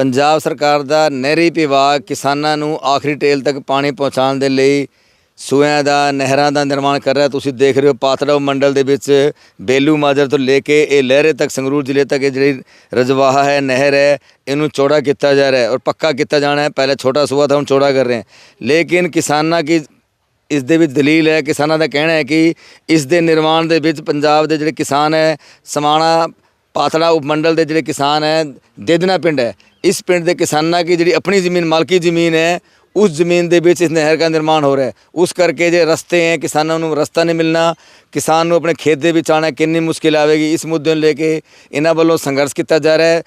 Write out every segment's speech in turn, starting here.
ਪੰਜਾਬ ਸਰਕਾਰ ਦਾ ਨਹਿਰੀ ਵਿਭਾਗ ਕਿਸਾਨਾਂ ਨੂੰ ਆਖਰੀ ਟੇਲ ਤੱਕ ਪਾਣੀ ਪਹੁੰਚਾਉਣ ਦੇ ਲਈ ਸੂਆਂ ਦਾ, ਨਹਿਰਾਂ ਦਾ ਨਿਰਮਾਣ ਕਰ ਰਿਹਾ। ਤੁਸੀਂ ਦੇਖ ਰਹੇ ਹੋ ਪਾਤੜਾਓ ਮੰਡਲ ਦੇ ਵਿੱਚ ਬੇਲੂ ਮਾਜਰ ਤੋਂ ਲੈ ਕੇ ਇਹ ਲਹਿਰੇ ਤੱਕ, ਸੰਗਰੂਰ ਜ਼ਿਲ੍ਹੇ ਤੱਕ ਇਹ ਜਿਹੜੀ ਰਜਵਾਹਾ ਹੈ, ਨਹਿਰ ਹੈ, ਇਹਨੂੰ ਚੌੜਾ ਕੀਤਾ ਜਾ ਰਿਹਾ ਹੈ ਔਰ ਪੱਕਾ ਕੀਤਾ ਜਾਣਾ ਹੈ। ਪਹਿਲੇ ਛੋਟਾ ਸੂਆ ਤਾਂ ਹੁਣ ਚੌੜਾ ਕਰ ਰਹੇ ਹਨ ਲੇਕਿਨ ਕਿਸਾਨਾਂ ਕੀ ਇਸ ਦੇ ਵਿੱਚ ਦਲੀਲ ਹੈ, ਕਿਸਾਨਾਂ ਦਾ ਕਹਿਣਾ ਹੈ ਕਿ ਇਸ ਦੇ ਨਿਰਮਾਣ ਦੇ ਵਿੱਚ ਪੰਜਾਬ ਦੇ ਜਿਹੜੇ ਕਿਸਾਨ ਹੈ, ਸਮਾਣਾ ਪਾਤੜਾ ਉਪਮੰਡਲ ਦੇ ਜਿਹੜੇ ਕਿਸਾਨ ਹੈ ਦੇਦਨਾ ਪਿੰਡ ਹੈ ਇਸ ਪਿੰਡ ਦੇ ਕਿਸਾਨਾਂ की ਜਿਹੜੀ ਆਪਣੀ ਜ਼ਮੀਨ, ਮਾਲਕੀ ਜ਼ਮੀਨ ਹੈ, ਉਸ ਜ਼ਮੀਨ ਦੇ ਵਿੱਚ ਇਸ ਨਹਿਰ ਦਾ ਨਿਰਮਾਣ ਹੋ ਰਿਹਾ ਹੈ। ਉਸ ਕਰਕੇ ਜੇ ਰਸਤੇ ਹੈ, ਕਿਸਾਨਾਂ ਨੂੰ ਰਸਤਾ ਨਹੀਂ ਮਿਲਣਾ, ਕਿਸਾਨ ਨੂੰ ਆਪਣੇ ਖੇਤ ਦੇ ਵਿੱਚ ਆਉਣਾ ਕਿੰਨੀ ਮੁਸ਼ਕਿਲ ਆਵੇਗੀ। ਇਸ ਮੁੱਦੇ ਨੂੰ ਲੈ ਕੇ ਇਹਨਾਂ ਵੱਲੋਂ ਸੰਘਰਸ਼ ਕੀਤਾ ਜਾ ਰਿਹਾ ਹੈ।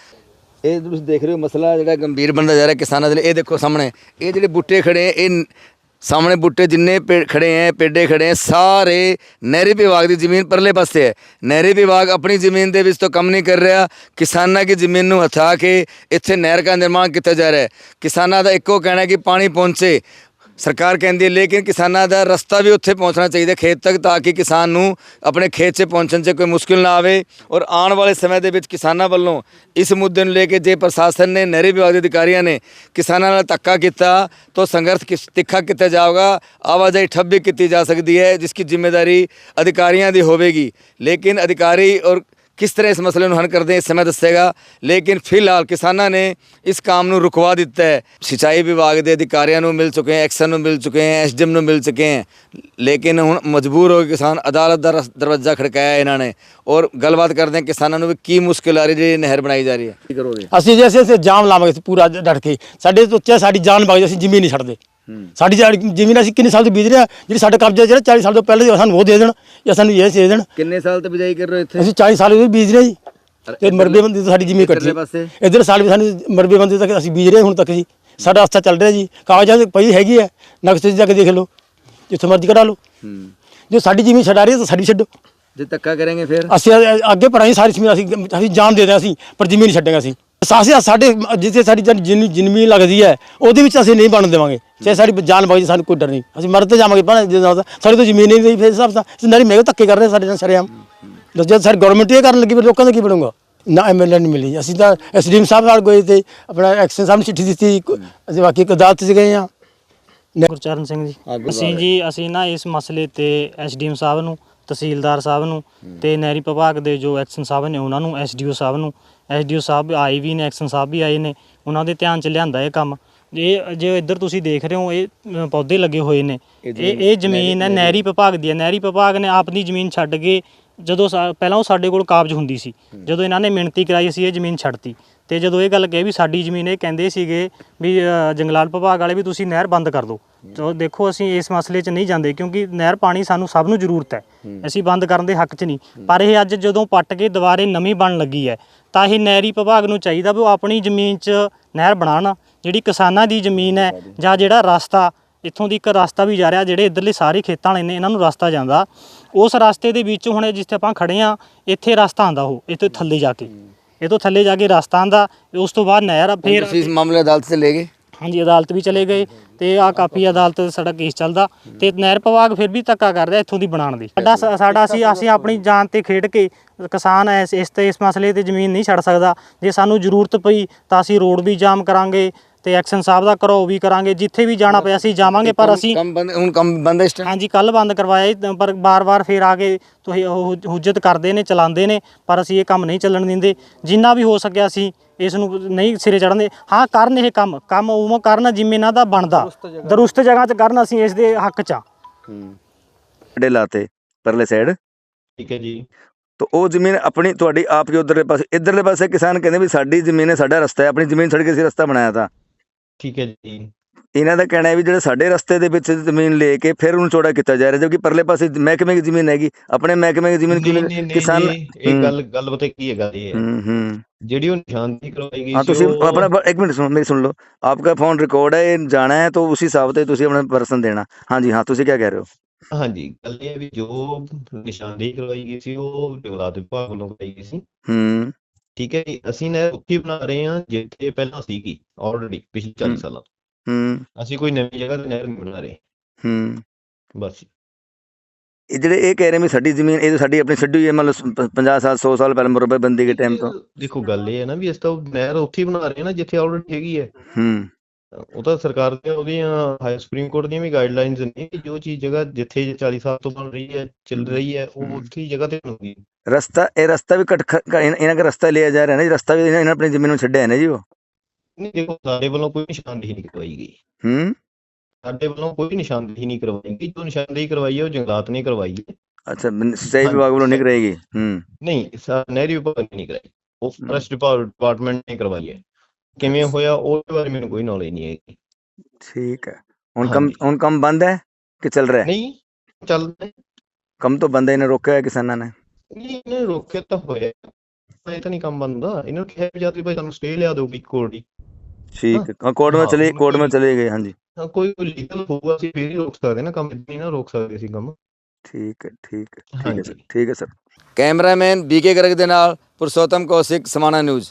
ਇਹ ਤੁਸੀਂ ਦੇਖ ਰਹੇ ਹੋ ਮਸਲਾ ਜਿਹੜਾ ਗੰਭੀਰ ਬਣਦਾ ਜਾ ਰਿਹਾ ਕਿਸਾਨਾਂ ਦੇ ਲਈ। ਇਹ ਦੇਖੋ ਸਾਹਮਣੇ, ਇਹ ਜਿਹੜੇ ਬੁੱਟੇ ਖੜੇ ਇਹ ਸਾਹਮਣੇ ਬੁੱਟੇ ਜਿੰਨੇ ਪੇ, ਖੜੇ ਹੈ ਪੇਡੇ ਖੜੇ ਹੈ ਸਾਰੇ ਨਹਿਰੀ ਵਿਭਾਗ ਦੀ ਜ਼ਮੀਨ ਪਰਲੇ ਪਾਸੇ ਹੈ ਨਹਿਰੀ ਵਿਭਾਗ ਆਪਣੀ ਜ਼ਮੀਨ ਦੇ ਵਿੱਚ ਤੋਂ ਕੰਮ ਨਹੀਂ ਕਰ ਰਿਹਾ। ਕਿਸਾਨਾਂ ਦੀ ਜ਼ਮੀਨ ਨੂੰ ਹਥਾ ਕੇ ਇੱਥੇ ਨਹਿਰ ਦਾ ਨਿਰਮਾਣ ਕੀਤਾ ਜਾ ਰਿਹਾ ਹੈ ਕਿਸਾਨਾਂ ਦਾ ਇੱਕੋ ਕਹਿਣਾ ਕਿ ਪਾਣੀ ਪਹੁੰਚੇ। ਸਰਕਾਰ ਕਹਿੰਦੀ ਹੈ, ਲੇਕਿਨ ਕਿਸਾਨਾਂ ਦਾ ਰਸਤਾ ਵੀ ਉੱਥੇ ਪਹੁੰਚਣਾ ਚਾਹੀਦਾ ਖੇਤ ਤੱਕ, ਤਾਂ ਕਿ ਕਿਸਾਨ ਨੂੰ ਆਪਣੇ ਖੇਤ 'ਚ ਪਹੁੰਚਣ 'ਚ ਕੋਈ ਮੁਸ਼ਕਿਲ ਨਾ ਆਵੇ ਔਰ ਆਉਣ ਵਾਲੇ ਸਮੇਂ ਦੇ ਵਿੱਚ ਕਿਸਾਨਾਂ ਵੱਲੋਂ ਇਸ ਮੁੱਦੇ ਨੂੰ ਲੈ ਕੇ ਜੇ ਪ੍ਰਸ਼ਾਸਨ ਨੇ, ਨਹਿਰੀ ਵਿਭਾਗ ਦੇ ਅਧਿਕਾਰੀਆਂ ਨੇ ਕਿਸਾਨਾਂ ਨਾਲ ਧੱਕਾ ਕੀਤਾ, ਤਾਂ ਸੰਘਰਸ਼ ਕਿਸ- ਤਿੱਖਾ ਕੀਤਾ ਜਾਊਗਾ। ਆਵਾਜਾਈ ਠੱਪ ਵੀ ਕੀਤੀ ਜਾ ਸਕਦੀ ਹੈ, ਜਿਸ ਦੀ ਜ਼ਿੰਮੇਵਾਰੀ ਅਧਿਕਾਰੀਆਂ ਦੀ ਹੋਵੇਗੀ। ਲੇਕਿਨ ਅਧਿਕਾਰੀ ਔਰ ਕਿਸ ਤਰ੍ਹਾਂ ਇਸ ਮਸਲੇ ਨੂੰ ਹੱਲ ਕਰਦੇ ਇਸ ਸਮੇਂ ਦੱਸੇਗਾ। ਲੇਕਿਨ ਫਿਲਹਾਲ ਕਿਸਾਨਾਂ ਨੇ ਇਸ ਕੰਮ ਨੂੰ ਰੁਕਵਾ ਦਿੱਤਾ ਹੈ। ਸਿੰਚਾਈ ਵਿਭਾਗ ਦੇ ਅਧਿਕਾਰੀਆਂ ਨੂੰ ਮਿਲ ਚੁੱਕੇ ਹੈ ਐਕਸਨ ਨੂੰ ਮਿਲ ਚੁੱਕੇ ਹੈ ਐਸਡੀਐਮ ਨੂੰ ਮਿਲ ਚੁੱਕੇ ਹੈ। ਲੇਕਿਨ ਹੁਣ ਮਜਬੂਰ ਹੋ ਕੇ ਕਿਸਾਨ ਅਦਾਲਤ ਦਾ ਦਰਵਾਜ਼ਾ ਖੜਕਾਇਆ ਇਹਨਾਂ ਨੇ। ਔਰ ਗੱਲਬਾਤ ਕਰਦੇ ਹਾਂ ਕਿਸਾਨਾਂ ਨੂੰ ਵੀ ਕੀ ਮੁਸ਼ਕਿਲ ਆ ਰਹੀ ਜਿਹੜੀ ਨਹਿਰ ਬਣਾਈ ਜਾ ਰਹੀ ਹੈ। ਅਸੀਂ ਜੇ ਅਸੀਂ ਜਾਮ ਲਾਵਾਂਗੇ ਪੂਰਾ ਡਟ ਕੇ। ਸਾਡੇ ਸੋਚਿਆ ਸਾਡੀ ਜਾਨ ਬਗ ਅਸੀਂ ਜ਼ਮੀਨ ਨਹੀਂ ਛੱਡਦੇ। ਸਾਡੀ ਜ਼ਮੀਨ ਅਸੀਂ ਕਿੰਨੇ ਸਾਲ ਤੋਂ ਬੀਜ ਰਹੇ ਜਿਹੜੀ ਸਾਡੇ ਕਬਜ਼ੇ ਜਿਹੜਾ 40 ਸਾਲ ਤੋਂ ਪਹਿਲੇ ਸਾਨੂੰ ਉਹ ਦੇ ਦੇਣ ਜਾਂ ਸਾਨੂੰ ਇਹ ਦੇ ਦੇਣ। ਕਿੰਨੇ ਸਾਲ ਤੋਂ ਬਿਜਾਈ ਕਰ ਰਹੇ ਇੱਥੇ? ਅਸੀਂ 40 ਸਾਲ ਤੋਂ ਬੀਜ ਰਹੇ ਜੀ। ਤੇ ਮਰਬੇ ਬੰਦੇ ਤੋਂ ਸਾਡੀ ਜ਼ਮੀਨ ਕੱਟੀ? ਇਧਰ ਸਾਲ ਵੀ ਸਾਨੂੰ ਮਰਬੇ ਬੰਦੇ ਤੱਕ ਅਸੀਂ ਬੀਜ ਰਹੇ ਹੁਣ ਤੱਕ ਜੀ। ਸਾਡਾ ਰਸਤਾ ਚੱਲ ਰਿਹਾ ਜੀ। ਕਾਗਜ਼ਾਂ ਪਈ ਹੈਗੀ ਹੈ ਨਕਸ਼ੇ ਜਾ ਕੇ ਦੇਖ ਲਓ। ਜਿੱਥੇ ਮਰਜ਼ੀ ਕਢਾ ਲਓ। ਜੇ ਸਾਡੀ ਜ਼ਮੀਨ ਛਡਾ ਰਹੀ ਹੈ ਤਾਂ ਸਾਡੀ ਛੱਡੋ। ਜੇ ਧੱਕਾ ਕਰਾਂਗੇ ਫਿਰ? ਅਸੀਂ ਅੱਗੇ ਪੜਾਈ ਸਾਰੀ ਜ਼ਮੀਨ ਅਸੀਂ ਅਸੀਂ ਜਾਨ ਦੇ ਦਿਆਂ ਅਸੀਂ ਪਰ ਜ਼ਮੀਨ ਨਹੀਂ ਛੱਡਾਂਗੇ ਅਸੀਂ। ਸਾਸੇ ਸਾਡੇ ਜਿੱਥੇ ਸਾਡੀ ਜਨ- ਜਿੰਨੀ ਜ਼ਮੀਨ ਲੱਗਦੀ ਹੈ ਉਹਦੇ ਵਿੱਚ ਅਸੀਂ ਨਹੀਂ ਬਣਨ ਦੇਵਾਂਗੇ। ਚਾਹੇ ਸਾਡੀ ਜਾਨ ਬਾਈ ਸਾਨੂੰ ਕੋਈ ਡਰ ਨਹੀਂ। ਅਸੀਂ ਮਰ ਤੇ ਜਾਵਾਂਗੇ ਪਰ ਸਾਡੀ ਤਾਂ ਜ਼ਮੀਨ ਹੀ ਨਹੀਂ ਫਿਰ ਸਭ ਦਾ ਨਾਰੀ ਮੇਰੇ ਧੱਕੇ ਕਰ ਰਹੇ ਸਾਡੇ ਨਾਲ ਸ਼ਰੇਆਮ। ਜਦ ਸਾਡੀ ਗਵਰਨਮੈਂਟ ਇਹ ਕਰਨ ਲੱਗੀ ਫਿਰ ਲੋਕਾਂ ਦਾ ਕੀ ਬਣੂਗਾ? ਨਾ ਐਮਐਲਏ ਨਹੀਂ ਮਿਲੀ। ਅਸੀਂ ਤਾਂ ਐਸਡੀਐਮ ਸਾਹਿਬ ਨਾਲ ਗਏ ਤੇ ਆਪਣਾ ਐਕਸ਼ਨ ਸਾਹਿਬ ਨੂੰ ਚਿੱਠੀ ਦਿੱਤੀ ਅਸੀਂ ਬਾਕੀ ਇੱਕ ਅਦਾਲਤ 'ਚ ਗਏ ਹਾਂ। ਗੁਰਚਰਨ ਸਿੰਘ ਜੀ। ਅਸੀਂ ਜੀ ਅਸੀਂ ਨਾ ਇਸ ਮਸਲੇ ਤੇ ਐਸਡੀਐਮ ਸਾਹਿਬ ਨੂੰ ਤਹਿਸੀਲਦਾਰ ਸਾਹਿਬ ਨੂੰ ਤੇ ਨਹਿਰੀ ਵਿਭਾਗ ਦੇ ਜੋ ਐਕਸ਼ਨ ਸਾਹਿਬ ਨੇ ਉਹਨਾਂ ਨੂੰ ਐਸਡੀਓ ਸਾਹਿਬ ਨੂੰ ਐਸਡੀਓ ਸਾਹਿਬ ਆਏ ਵੀ ਨੇ ਐਕਸ਼ਨ ਸਾਹਿਬ ਵੀ ਆਏ ਨੇ ਉਹਨਾਂ ਦੇ ਧਿਆਨ ਚ ਲਿਆਂਦਾ ਇਹ ਕੰਮ। ਇਹ ਜੇ ਇੱਧਰ ਤੁਸੀਂ ਦੇਖ ਰਹੇ ਹੋ ਇਹ ਪੌਦੇ ਲੱਗੇ ਹੋਏ ਨੇ। ਇਹ ਇਹ ਜ਼ਮੀਨ ਹੈ ਨਹਿਰੀ ਵਿਭਾਗ ਦੀ ਹੈ। ਨਹਿਰੀ ਵਿਭਾਗ ਨੇ ਆਪਣੀ ਜ਼ਮੀਨ ਛੱਡ ਕੇ ਜਦੋਂ ਸਾ- ਪਹਿਲਾਂ ਉਹ ਸਾਡੇ ਕੋਲ ਕਾਬਜ਼ ਹੁੰਦੀ ਸੀ। ਜਦੋਂ ਇਹਨਾਂ ਨੇ ਮਿਹਨਤੀ ਕਰਾਈ ਅਸੀਂ ਇਹ ਜ਼ਮੀਨ ਛੱਡਤੀ। ਤੇ ਜਦੋਂ ਇਹ ਗੱਲ ਕਹੀ ਵੀ ਸਾਡੀ ਜ਼ਮੀਨ ਇਹ ਕਹਿੰਦੇ ਸੀਗੇ ਵੀ ਅ, ਜੰਗਲਾਤ ਵਿਭਾਗ ਵਾਲੇ ਵੀ ਤੁਸੀਂ ਨਹਿਰ ਬੰਦ ਕਰ ਦਿਓ। ਤੋ ਦੇਖੋ ਅਸੀਂ ਇਸ ਮਸਲੇ 'ਚ ਨਹੀਂ ਜਾਂਦੇ ਕਿਉਂਕਿ ਨਹਿਰ ਪਾਣੀ ਸਾਨੂੰ ਸਭ ਨੂੰ ਜ਼ਰੂਰਤ ਹੈ। ਅਸੀਂ ਬੰਦ ਕਰਨ ਦੇ ਹੱਕ 'ਚ ਨਹੀਂ। ਪਰ ਇਹ ਅੱਜ ਜਦੋਂ ਪੱਟ ਕੇ ਦੁਬਾਰੇ ਨਵੀਂ ਬਣ ਲੱਗੀ ਹੈ ਤਾਂ ਇਹ ਨਹਿਰੀ ਵਿਭਾਗ ਨੂੰ ਚਾਹੀਦਾ ਵੀ ਉਹ ਆਪਣੀ ਜ਼ਮੀਨ 'ਚ ਨਹਿਰ ਬਣਾਉਣ। ਜਿਹੜੀ ਕਿਸਾਨਾਂ ਦੀ ਜ਼ਮੀਨ ਹੈ ਜਾਂ ਜਿਹੜਾ ਰਸਤਾ ਇੱਥੋਂ ਦੀ ਇੱਕ ਰਸਤਾ ਵੀ ਜਾ ਰਿਹਾ ਜਿਹੜੇ ਇੱਧਰਲੇ ਸਾਰੇ ਖੇਤਾਂ ਵਾਲੇ ਨੇ ਇਹਨਾਂ ਨੂੰ ਰਸਤਾ ਜਾਂਦਾ। ਉਸ ਰਸਤੇ ਦੇ ਵਿੱਚ ਹੁਣ ਜਿੱਥੇ ਆਪਾਂ ਖੜੇ ਆ ਇੱਥੇ ਰਸਤਾ ਆਂਦਾ ਉਹ ਇੱਥੇ ਥੱਲੇ ਜਾ ਕੇ। ਇਹ ਤੋਂ ਥੱਲੇ ਜਾ ਕੇ ਰਸਤਾ ਆਂਦਾ ਉਸ ਤੋਂ ਬਾਅਦ ਨਹਿਰ ਆ, ਫਿਰ ਤੁਸੀਂ ਇਸ ਮਾਮਲੇ ਅਦਾਲਤ 'ਚ ਲੈ ਗਏ? ਹਾਂਜੀ ਅਦਾਲਤ ਵੀ ਚਲੇ ਗਏ ਤੇ ਆ ਕਾਫੀ ਅਦਾਲਤ ਸਾਡਾ ਕੇਸ ਚੱਲਦਾ ਤੇ ਨਹਿਰ ਵਿਭਾਗ ਫਿਰ ਵੀ ਧੱਕਾ ਕਰ ਰਿਹਾ ਇੱਥੋਂ ਦੀ ਬਣਾਉਣ ਦੀ। ਸਾਡਾ ਸਾਡਾ ਅਸੀਂ ਅਸੀਂ ਆਪਣੀ ਜਾਨ ਤੇ ਖੇਡ ਕੇ ਕਿਸਾਨ ਐ ਇਸ ਇਸ ਤੇ ਇਸ ਮਸਲੇ ਤੇ ਜ਼ਮੀਨ ਨਹੀਂ ਛੱਡ ਸਕਦਾ। ਜੇ ਸਾਨੂੰ ਜ਼ਰੂਰਤ ਪਈ ਤਾਂ ਅਸੀਂ ਰੋਡ ਵੀ ਜਾਮ ਕਰਾਂਗੇ ਤੇ ਐਕਸ਼ਨ ਸਾਹਿਬ ਦਾ ਕਰੋ ਵੀ ਕਰਾਂਗੇ ਜਿੱਥੇ ਵੀ ਜਾਣਾ ਪਿਆ ਅਸੀਂ ਜਾਵਾਂਗੇ ਪਰ ਅਸੀਂ ਕੰਮ ਬੰਦ ਹੁਣ ਕੰਮ ਬੰਦ ਹੈ ਇਸ? ਹਾਂਜੀ ਕੱਲ ਬੰਦ ਕਰਵਾਇਆ ਪਰ ਬਾਰ-ਬਾਰ ਫੇਰ ਆ ਕੇ ਤੁਸੀਂ ਉਹ ਹੁਜਤ ਕਰਦੇ ਨੇ ਚਲਾਉਂਦੇ ਨੇ ਪਰ ਅਸੀਂ ਇਹ ਕੰਮ ਨਹੀਂ ਚੱਲਣ ਦਿੰਦੇ। ਜਿੰਨਾ ਵੀ ਹੋ ਸਕਿਆ ਅਸੀਂ ਇਸ ਨੂੰ ਨਹੀਂ ਸਿਰੇ ਚੜ੍ਹਨ ਦੇ ਹਾਂ ਕਰਨ ਇਹ ਕੰਮ। ਕੰਮ ਉਵੇਂ ਕਰਨ ਜਿਵੇਂ ਇਹਨਾਂ ਦਾ ਬਣਦਾ। ਦਰੁਸਤ ਜਗ੍ਹਾ। 'ਚ ਕਰਨ ਅਸੀਂ ਇਸ ਦੇ ਹੱਕ 'ਚ ਆ। ਡੇ ਲਾਤੇ ਪਰਲੇ ਸਾਈਡ ਠੀਕ ਹੈ ਜੀ। ਤਾਂ ਉਹ ਜ਼ਮੀਨ ਆਪਣੀ ਤੁਹਾਡੀ ਆਪ ਕੇ ਉਧਰਲੇ ਪਾਸੇ ਇਧਰਲੇ ਪਾਸੇ ਕਿਸਾਨ ਕਹਿੰਦੇ ਵੀ ਸਾਡੀ ਜ਼ਮੀਨ ਹੈ ਸਾਡਾ ਰਸਤਾ ਹੈ। ਆਪਣੀ ਜ਼ਮੀਨ ਛੱਡ ਕੇ ਅਸੀਂ ਰਸਤਾ ਬਣਾਇਆ ਤਾਂ। ਠੀਕ ਹੈ ਜੀ। ਇਹਨਾਂ ਦਾ ਕਹਿਣਾ ਹੈ ਵੀ ਜਿਹੜਾ ਸਾਡੇ ਰਸਤੇ ਦੇ ਵਿੱਚ ਜ਼ਮੀਨ ਲੈ ਕੇ ਫਿਰ ਉਹਨੂੰ ਚੌੜਾ ਕੀਤਾ ਜਾ ਰਿਹਾ ਜਦਕਿ ਪਰਲੇ ਪਾਸੇ ਮਹਿਕਮੇ ਦੀ ਜ਼ਮੀਨ ਹੈਗੀ। ਆਪਣੇ ਮਹਿਕਮੇ ਦੀ ਜ਼ਮੀਨ ਕਿਵੇਂ ਕਿਸਾਨ ਇਹ ਗੱਲ ਗੱਲ ਬਤੇ ਕੀ ਹੈਗਾ ਇਹ ਜਿਹੜੀ ਉਹ ਨਿਸ਼ਾਨਦੀ ਕਰਵਾਈ ਗਈ ਹਾਂ ਤੁਸੀਂ ਆਪਣਾ ਇੱਕ ਮਿੰਟ ਸੁਣ ਮੇਰੀ ਸੁਣ ਲਓ। ਆਪਕਾ ਫੋਨ ਰਿਕਾਰਡ ਹੈ ਇਹ ਜਾਣਾ ਹੈ ਤਾਂ ਉਸੇ ਹਿਸਾਬ ਤੇ ਤੁਸੀਂ ਆਪਣਾ ਪਰਸਨ ਦੇਣਾ। ਹਾਂਜੀ ਹਾਂ ਤੁਸੀਂ ਕੀ ਕਹਿ ਰਹੇ ਹੋ? ਹਾਂਜੀ ਗੱਲ ਇਹ ਵੀ ਜੋ ਨਿਸ਼ਾਨਦੀ ਕਰਵਾਈ ਗਈ ਸੀ ਉਹ ਜੰਗਲਾਤ ਵਿਭਾਗ ਵੱਲੋਂ ਕਰਵਾਈ ਗਈ ਸੀ। ਹੂੰ। ਠੀਕ ਹੈ ਅਸੀਂ ਨੇ ਉੱਥੇ ਬਣਾ ਰਹੇ ਹਾਂ ਜਿੱਥੇ ਪਹਿਲਾਂ ਸੀਗੀ ਆਲਰੇਡੀ ਪਿਛਲੇ 40 ਸਾਲਾਂ ਹੂੰ। ਅਸੀਂ ਕੋਈ ਨਵੀਂ ਜਗ੍ਹਾ ਤੇ ਨਹਿਰ ਨਹੀਂ ਬਣਾ ਰਹੇ ਹੂੰ। ਬਸ। ਇਹ ਜਿਹੜੇ ਇਹ ਕਹਿ ਰਹੇ ਵੀ ਸਾਡੀ ਜ਼ਮੀਨ ਇਹ ਸਾਡੀ ਆਪਣੀ ਛੱਡੀ ਹੈ ਮਤਲਬ 50 ਸਾਲ 100 ਸਾਲ ਪਹਿਲਾਂ ਮੁਰਬੇ ਬੰਦੀ ਦੇ ਟਾਈਮ ਤੋਂ ਦੇਖੋ ਗੱਲ ਇਹ ਹੈ ਨਾ ਵੀ ਇਸ ਤਾਂ ਨਹਿਰ ਉੱਥੇ ਹੀ ਬਣਾ ਰਹੇ ਹਾਂ ਜਿੱਥੇ ਆਲਰੇਡੀ ਹੈਗੀ ਹੈ। ਹੂੰ। ਉਹ ਤਾਂ ਸਰਕਾਰ ਦੀਆਂ ਉਹਦੀਆਂ ਹਾਈ ਸੁਪਰੀਮ ਕੋਰਟ ਦੀਆਂ ਵੀ ਗਾਈਡਲਾਈਨਸ ਨੇ ਕਿ ਜੋ ਚੀਜ਼ ਜਗ੍ਹਾ ਜਿੱਥੇ 40 ਸਾਲ ਤੋਂ ਬਣ ਰਹੀ ਹੈ ਚੱਲ ਰਹੀ ਹੈ ਉਹ ਉੱਥੇ ਜਗ੍ਹਾ ਤੇ ਬਣੂਗੀ। ਰਸਤਾ ਇਹ ਰਸਤਾ ਵੀ ਕਟ ਇਹਨਾਂ ਦਾ ਰਸਤਾ ਲਿਆ ਜਾ ਰਿਹਾ ਨਾ ਜੀ ਰਸਤਾ ਵੀ ਇਹਨਾਂ ਆਪਣੀ ਜ਼ਮੀਨ ਨੂੰ ਛੱਡਿਆ ਨੇ ਜੀ ਉਹ। ਨਹੀਂ ਦੇਖੋ ਸਾਡੇ ਵੱਲੋਂ ਕੋਈ ਨਿਸ਼ਾਨਦੇਹੀ ਨਹੀਂ ਕਰਵਾਈ ਗਈ। ਹੂੰ? ਸਾਡੇ ਵੱਲੋਂ ਕੋਈ ਨਿਸ਼ਾਨਦੇਹੀ ਨਹੀਂ ਕਰਵਾਈ ਗਈ। ਜੋ ਨਿਸ਼ਾਨਦੇਹੀ ਕਰਵਾਈ ਹੈ ਉਹ ਜੰਗਲਾਤ ਨੇ ਕਰਵਾਈ ਹੈ। ਅੱਛਾ ਸਿੰਚਾਈ ਵਿਭਾਗ ਵੱਲੋਂ ਨਹੀਂ ਕਰਾਏਗੀ ਹੂੰ। ਨਹੀਂ ਨਹਿਰੀ ਵਿਭਾਗ ਨੇ ਨਹੀਂ ਕਰਾਈ। ਉਹ ਫੋਰੈਸਟ ਡਿਪਾਰਟਮੈਂਟ ਨੇ ਕਰਵਾਈ ਹੈ। ਕਿਵੇਂ ਹੋਇਆ ਉਹਦੇ ਬਾਰੇ ਮੈਨੂੰ ਕੋਈ ਨੌਲੇਜ ਨਹੀਂ ਹੈਗੀ। ਠੀਕ ਹੈ। ਹੁਣ ਕੰਮ। ਹੁਣ ਕੰਮ ਬੰਦ ਹੈ ਕਿ ਚੱਲ ਰਿਹਾ ਹੈ? ਨਹੀਂ ਚੱਲਦਾ ਹੈ। ਕੰਮ ਤੋਂ ਬੰਦ ਹੈ ਇਹਨੇ ਰੋਕਿਆ ਹੈ ਕਿਸਾਨਾਂ ਨੇ? ਨਹੀਂ ਇਹਨੇ ਰੋਕਿਆ ਤਾਂ ਹੋਇਆ। ਇਹ ਤਾਂ ਨਹੀਂ ਕੰਮ ਬੰਦਾ ਇਹਨਾਂ ਨੂੰ ਕਿਹਾ ਵੀ ਜਾ ਤੁਸੀਂ ਭਾਈ ਸਾਨੂੰ ਸਟੇ ਲਿਆ ਦਿਓ ਇੱਕ ਕੋਰਟ ਦੀ। ਠੀਕ ਹੈ। ਕੋਰਟ ਵਿੱਚ ਹਾਂ, ਚਲੇ ਕੋਰਟ ਵਿੱਚ ਚਲੇ ਗਏ ਹਾਂਜੀ। ਹਾਂ, ਕੋਈ ਲੀਗਲ ਹੋਊਗਾ ਅਸੀਂ ਫੇਰ ਹੀ ਰੋਕ ਸਕਦੇ ਨਾ ਕੰਮ ਨਹੀਂ ਨਾ ਰੋਕ ਸਕਦੇ ਅਸੀਂ ਕੰਮ। ਠੀਕ ਹੈ ਠੀਕ ਹੈ। ਠੀਕ ਹੈ। ਸਰ ਠੀਕ ਹੈ ਸਰ। ਕੈਮਰਾਮੈਨ ਬੀਕੇ ਗਰਗ ਦੇ ਨਾਲ ਪੁਰਸ਼ੋਤਮ ਕੌਸ਼ਿਕ ਸਮਾਣਾ ਨਿਊਜ਼।